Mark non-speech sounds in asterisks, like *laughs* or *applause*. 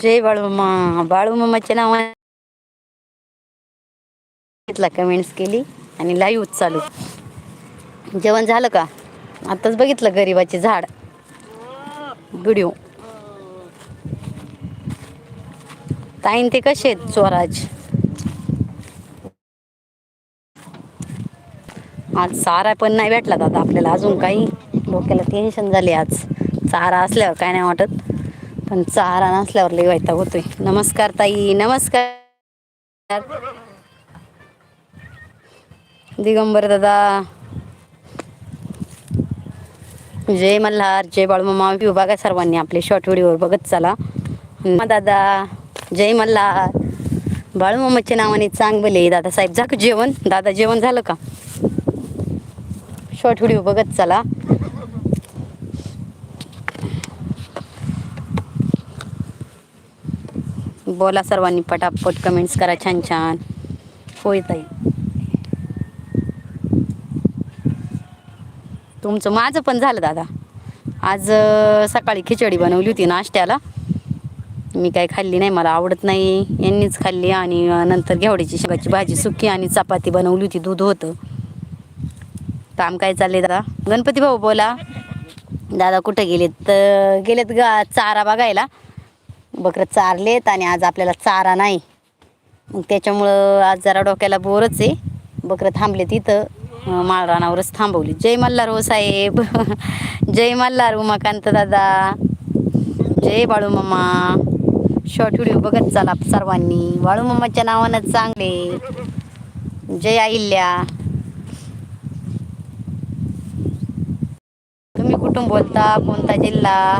जय बाळूमा बाळूमाच्या नाव comments केली आणि live चालू. जेवण झालं का? आताच बघितलं गरिबाचे झाड. व्हिडिओ ताईन ते कसे आहेत स्वराज? आज चारा पण नाही भेटला दादा आपल्याला अजून काही डोक्याला टेन्शन झाले आज. चारा असल्यावर काय नाही वाटत पण चारा नसल्यावर लई होतोय. नमस्कार ताई नमस्कार. दिगंबर दादा. जय मल्हार जय बाळूमामा व्ह्यू बघा सर्वांनी आपले शॉर्ट व्हिडिओवर बघत चला. दादा जय मल्हार. बाळूमामाच्या नावाने चांगले दादा साहेब. जा का जेवण. दादा जेवण झालं का? शॉर्ट व्हिडिओ बघत चला. बोला सर्वांनी पटापट कमेंट्स करा छान छान. होय ताई. तुमचं माझं पण झालं दादा. आज सकाळी खिचडी बनवली होती नाश्त्याला. मी काय खाल्ली नाही मला आवडत नाही. यांनीच खाल्ली आणि नंतर घेवड्याची शेंगाची भाजी सुकी आणि चपाती बनवली होती दूध होतं. काम काय चालले दादा? गणपती भाऊ बोला. दादा कुठे गेलेत? तर गेलेत गा चारा बघायला. बकरं चारलेत आणि आज आपल्याला चारा नाही. मग त्याच्यामुळं आज जरा डोक्याला बोरच आहे. बकरं थांबले तिथं माळरानावरच थांबवली जय मल्हार हो साहेब. *laughs* जय मल्हार उमाकांत दादा. जय बाळू मामा. शॉर्ट व्हिडिओ बघत चाला सर्वांनी. वाळू मम्माच्या नावानं चांगले. जय अहिल्या. तुम्ही कुठून बोलता कोणता जिल्हा?